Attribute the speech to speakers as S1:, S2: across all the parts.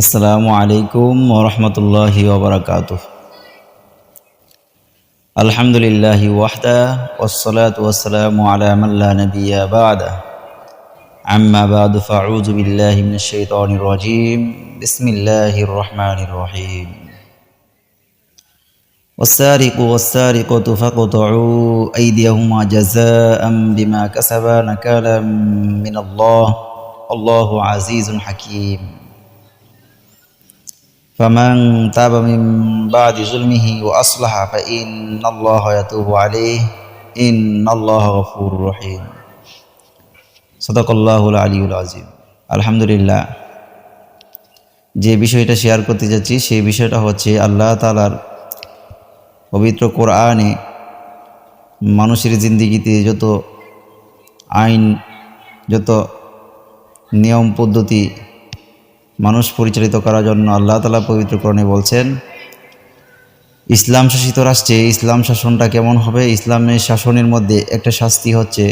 S1: السلام عليكم ورحمة الله وبركاته الحمد لله وحده والصلاة والسلام على من لا نبي بعده أما بعد فأعوذ بالله من الشيطان الرجيم بسم الله الرحمن الرحيم والسارق والسارقة فاقطعوا أيديهما جزاء بما كسبا نكالا من الله الله عزيز حكيم فمن تاب من بعد ظلمه وأصلح فإن الله يتوب عليه إن الله غفور رحيم صدق الله العلي العظيم الحمد لله যে বিষয়টা শেয়ার করতে যাচ্ছি সেই বিষয়টা হচ্ছে আল্লাহ তালার পবিত্র কোরআনে মানুষের জিন্দিগিতে যত আইন যত নিয়ম পদ্ধতি মানুষ পরিচালিত করার জন্য আল্লাহ তালা পবিত্রকরণে বলছেন ইসলাম শাসিত রাষ্ট্রে ইসলাম শাসনটা কেমন হবে ইসলামের শাসনের মধ্যে একটা শাস্তি হচ্ছে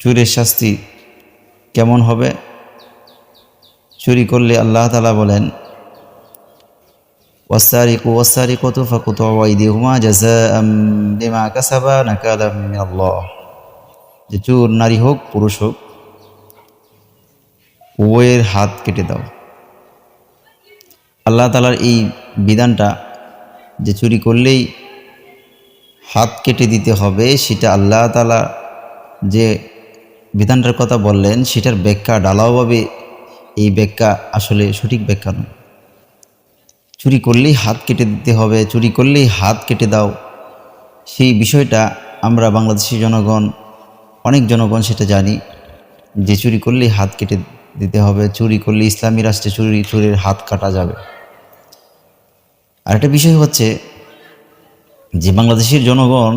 S1: চুরের শাস্তি কেমন হবে চুরি করলে আল্লাহ তালা বলেন ওয়াসারিকু ওয়াসারি কত ফাকুত হুমা যে চুর নারী হোক পুরুষ হোক উভয়ের হাত কেটে দাও আল্লাহ তালার এই বিধানটা যে চুরি করলেই হাত কেটে দিতে হবে সেটা আল্লাহ তালা যে বিধানটার কথা বললেন সেটার ব্যাখ্যা ডালাওভাবে এই ব্যাখ্যা আসলে সঠিক ব্যাখ্যা নয় চুরি করলেই হাত কেটে দিতে হবে চুরি করলেই হাত কেটে দাও সেই বিষয়টা আমরা বাংলাদেশি জনগণ অনেক জনগণ সেটা জানি যে চুরি করলেই হাত কেটে দিতে হবে চুরি করলে ইসলামী রাষ্ট্রে চুরি চুরির হাত কাটা যাবে আর একটা বিষয় হচ্ছে যে বাংলাদেশের জনগণ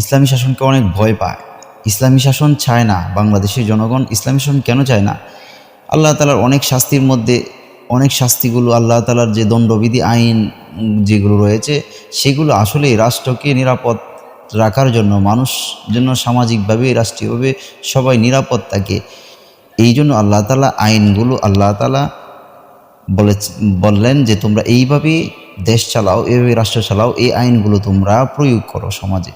S1: ইসলামী শাসনকে অনেক ভয় পায় ইসলামী শাসন চায় না বাংলাদেশের জনগণ ইসলামী শাসন কেন চায় না আল্লাহ তালার অনেক শাস্তির মধ্যে অনেক শাস্তিগুলো আল্লাহ তালার যে দণ্ডবিধি আইন যেগুলো রয়েছে সেগুলো আসলে রাষ্ট্রকে নিরাপদ রাখার জন্য মানুষ জন্য সামাজিকভাবে রাষ্ট্রীয়ভাবে সবাই নিরাপদ থাকে এই জন্য আল্লাহ তালা আইনগুলো আল্লাহ তালা বলে বললেন যে তোমরা এইভাবে দেশ চালাও এইভাবে রাষ্ট্র চালাও এই আইনগুলো তোমরা প্রয়োগ করো সমাজে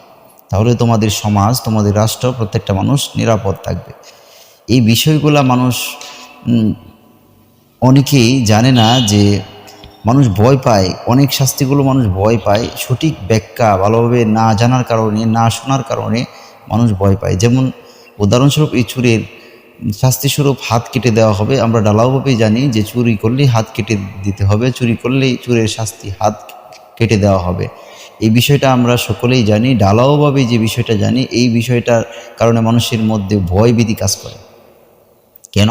S1: তাহলে তোমাদের সমাজ তোমাদের রাষ্ট্র প্রত্যেকটা মানুষ নিরাপদ থাকবে এই বিষয়গুলো মানুষ অনেকেই জানে না যে মানুষ ভয় পায় অনেক শাস্তিগুলো মানুষ ভয় পায় সঠিক ব্যাখ্যা ভালোভাবে না জানার কারণে না শোনার কারণে মানুষ ভয় পায় যেমন উদাহরণস্বরূপ এই চুরের শাস্তিস্বরূপ হাত কেটে দেওয়া হবে আমরা ডালাওভাবেই জানি যে চুরি করলেই হাত কেটে দিতে হবে চুরি করলেই চুরের শাস্তি হাত কেটে দেওয়া হবে এই বিষয়টা আমরা সকলেই জানি ডালাওভাবে যে বিষয়টা জানি এই বিষয়টার কারণে মানুষের মধ্যে ভয় বিধি কাজ করে কেন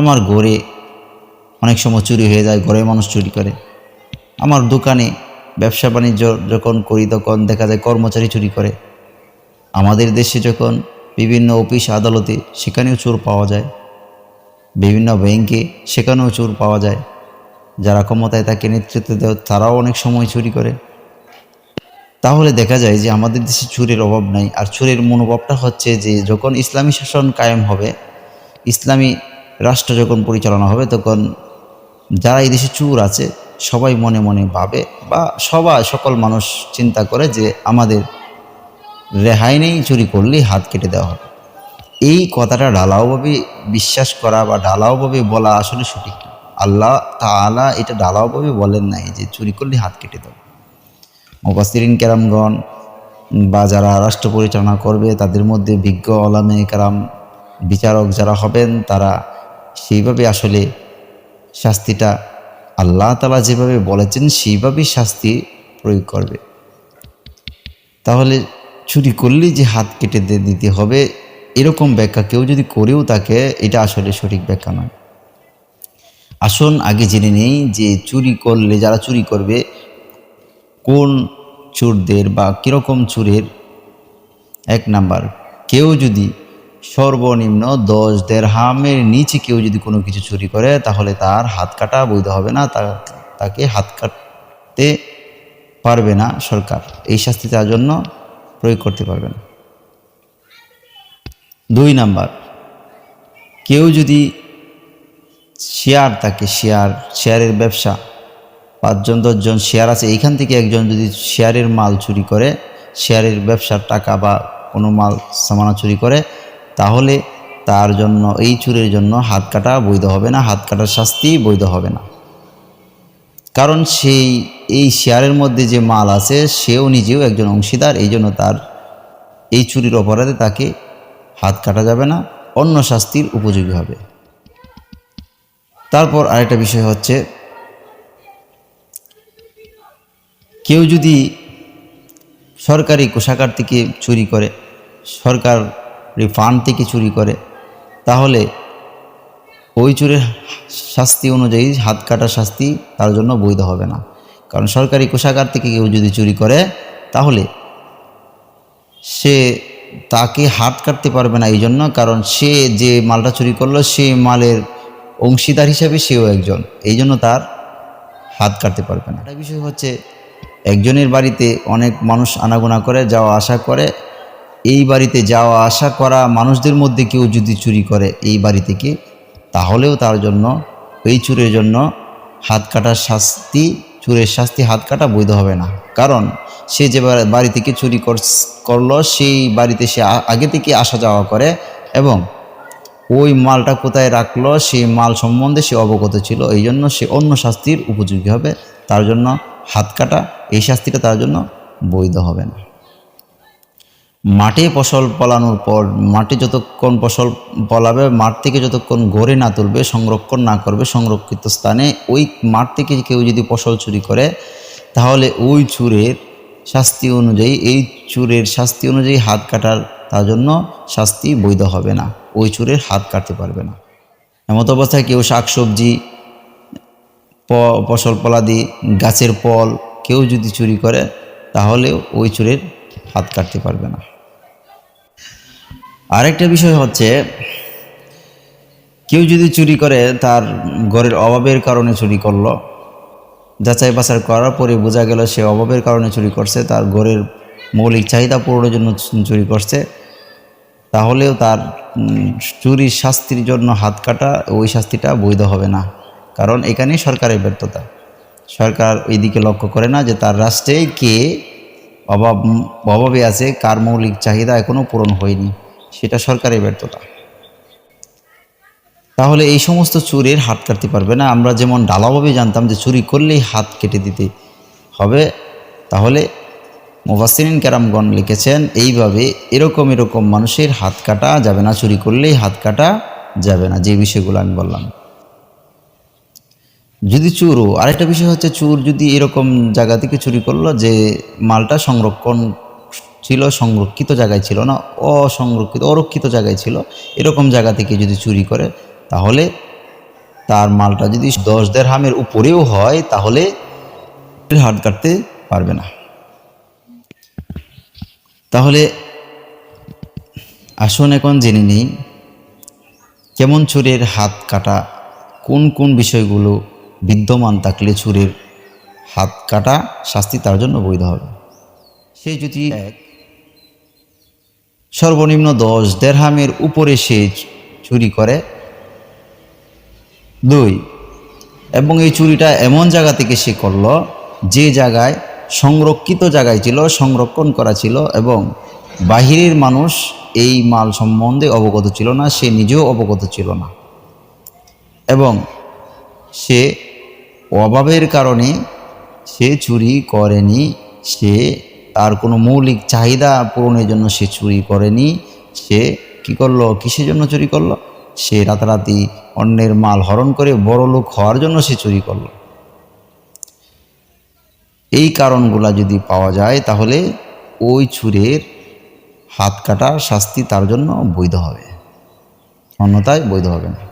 S1: আমার ঘরে অনেক সময় চুরি হয়ে যায় ঘরে মানুষ চুরি করে আমার দোকানে ব্যবসা বাণিজ্য যখন করি তখন দেখা যায় কর্মচারী চুরি করে আমাদের দেশে যখন বিভিন্ন অফিস আদালতে সেখানেও চোর পাওয়া যায় বিভিন্ন ব্যাংকে সেখানেও চোর পাওয়া যায় যারা ক্ষমতায় তাকে নেতৃত্ব দেয় তারাও অনেক সময় চুরি করে তাহলে দেখা যায় যে আমাদের দেশে চুরির অভাব নাই আর চুরির মনোভাবটা হচ্ছে যে যখন ইসলামী শাসন কায়েম হবে ইসলামী রাষ্ট্র যখন পরিচালনা হবে তখন যারা এই দেশে চুর আছে সবাই মনে মনে ভাবে বা সবাই সকল মানুষ চিন্তা করে যে আমাদের রেহাই নেই চুরি করলেই হাত কেটে দেওয়া হবে এই কথাটা ঢালাওভাবে বিশ্বাস করা বা ঢালাওভাবে বলা আসলে সঠিক আল্লাহ তালা এটা ঢালাওভাবে বলেন নাই যে চুরি করলে হাত কেটে দেবে মুবাসিরিন কেরামগণ বা যারা রাষ্ট্র পরিচালনা করবে তাদের মধ্যে বিজ্ঞ আলামে কেরাম বিচারক যারা হবেন তারা সেইভাবে আসলে শাস্তিটা আল্লাহ তালা যেভাবে বলেছেন সেইভাবেই শাস্তি প্রয়োগ করবে তাহলে চুরি করলেই যে হাত কেটে দিতে হবে এরকম ব্যাখ্যা কেউ যদি করেও তাকে এটা আসলে সঠিক ব্যাখ্যা নয় আসুন আগে জেনে নেই যে চুরি করলে যারা চুরি করবে কোন চোরদের বা কীরকম চোরের এক নাম্বার কেউ যদি সর্বনিম্ন দশ দেড় হামের নিচে কেউ যদি কোনো কিছু চুরি করে তাহলে তার হাত কাটা বৈধ হবে না তাকে হাত কাটতে পারবে না সরকার এই শাস্তি তার জন্য প্রয়োগ করতে পারবেন দুই নাম্বার কেউ যদি শেয়ার থাকে শেয়ার শেয়ারের ব্যবসা পাঁচজন দশজন শেয়ার আছে এইখান থেকে একজন যদি শেয়ারের মাল চুরি করে শেয়ারের ব্যবসার টাকা বা কোনো মাল সামানা চুরি করে তাহলে তার জন্য এই চুরির জন্য হাত কাটা বৈধ হবে না হাত কাটার শাস্তি বৈধ হবে না কারণ সেই এই শেয়ারের মধ্যে যে মাল আছে সেও নিজেও একজন অংশীদার এই জন্য তার এই চুরির অপরাধে তাকে হাত কাটা যাবে না অন্য শাস্তির উপযোগী হবে তারপর আরেকটা বিষয় হচ্ছে কেউ যদি সরকারি কোষাগার থেকে চুরি করে সরকার ফান্ড থেকে চুরি করে তাহলে ওই চুরের শাস্তি অনুযায়ী হাত কাটা শাস্তি তার জন্য বৈধ হবে না কারণ সরকারি কোষাগার থেকে কেউ যদি চুরি করে তাহলে সে তাকে হাত কাটতে পারবে না এই জন্য কারণ সে যে মালটা চুরি করলো সে মালের অংশীদার হিসাবে সেও একজন এই জন্য তার হাত কাটতে পারবে না একটা বিষয় হচ্ছে একজনের বাড়িতে অনেক মানুষ আনাগোনা করে যাওয়া আশা করে এই বাড়িতে যাওয়া আশা করা মানুষদের মধ্যে কেউ যদি চুরি করে এই বাড়ি থেকে তাহলেও তার জন্য এই চুরির জন্য হাত কাটার শাস্তি চোরের শাস্তি হাত কাটা বৈধ হবে না কারণ সে যে বাড়ি থেকে চুরি করলো সেই বাড়িতে সে আগে থেকে আসা যাওয়া করে এবং ওই মালটা কোথায় রাখলো সেই মাল সম্বন্ধে সে অবগত ছিল এই জন্য সে অন্য শাস্তির উপযোগী হবে তার জন্য হাত কাটা এই শাস্তিটা তার জন্য বৈধ হবে না মাঠে ফসল ফলানোর পর মাটি যতক্ষণ ফসল ফলাবে মাঠ থেকে যতক্ষণ গড়ে না তুলবে সংরক্ষণ না করবে সংরক্ষিত স্থানে ওই মাঠ থেকে কেউ যদি ফসল চুরি করে তাহলে ওই চুরের শাস্তি অনুযায়ী এই চুরের শাস্তি অনুযায়ী হাত কাটার তার জন্য শাস্তি বৈধ হবে না ওই চুরের হাত কাটতে পারবে না এমত অবস্থায় কেউ শাকসবজি ফসল দিয়ে গাছের ফল কেউ যদি চুরি করে তাহলে ওই চুরের হাত কাটতে পারবে না আরেকটা বিষয় হচ্ছে কেউ যদি চুরি করে তার ঘরের অভাবের কারণে চুরি করলো যাচাই বাছাই করার পরে বোঝা গেল সে অভাবের কারণে চুরি করছে তার ঘরের মৌলিক চাহিদা পূরণের জন্য চুরি করছে তাহলেও তার চুরির শাস্তির জন্য হাত কাটা ওই শাস্তিটা বৈধ হবে না কারণ এখানেই সরকারের ব্যর্থতা সরকার এইদিকে লক্ষ্য করে না যে তার রাষ্ট্রে কে অভাব অভাবে আছে কার মৌলিক চাহিদা এখনও পূরণ হয়নি সেটা সরকারের ব্যর্থতা তাহলে এই সমস্ত চুরির হাত কাটতে পারবে না আমরা যেমন ডালাভাবে জানতাম যে চুরি করলেই হাত কেটে দিতে হবে তাহলে মুফাসিন কেরামগণ লিখেছেন এইভাবে এরকম এরকম মানুষের হাত কাটা যাবে না চুরি করলেই হাত কাটা যাবে না যে বিষয়গুলো আমি বললাম যদি চুরও আরেকটা বিষয় হচ্ছে চুর যদি এরকম জায়গা থেকে চুরি করলো যে মালটা সংরক্ষণ ছিল সংরক্ষিত জায়গায় ছিল না অসংরক্ষিত অরক্ষিত জায়গায় ছিল এরকম জায়গা থেকে যদি চুরি করে তাহলে তার মালটা যদি দশ দেড় হামের উপরেও হয় তাহলে হাট কাটতে পারবে না তাহলে আসুন এখন জেনে নিই কেমন চোরের হাত কাটা কোন কোন বিষয়গুলো বিদ্যমান থাকলে চুরের হাত কাটা শাস্তি তার জন্য বৈধ হবে সে যদি এক সর্বনিম্ন দশ দেড়হামের উপরে সে চুরি করে দুই এবং এই চুরিটা এমন জায়গা থেকে সে করল যে জায়গায় সংরক্ষিত জায়গায় ছিল সংরক্ষণ করা ছিল এবং বাহিরের মানুষ এই মাল সম্বন্ধে অবগত ছিল না সে নিজেও অবগত ছিল না এবং সে অভাবের কারণে সে চুরি করেনি সে তার কোনো মৌলিক চাহিদা পূরণের জন্য সে চুরি করেনি সে কি করলো কিসের জন্য চুরি করলো সে রাতারাতি অন্যের মাল হরণ করে বড় লোক হওয়ার জন্য সে চুরি করলো এই কারণগুলা যদি পাওয়া যায় তাহলে ওই চুরের হাত কাটার শাস্তি তার জন্য বৈধ হবে অন্যথায় বৈধ হবে না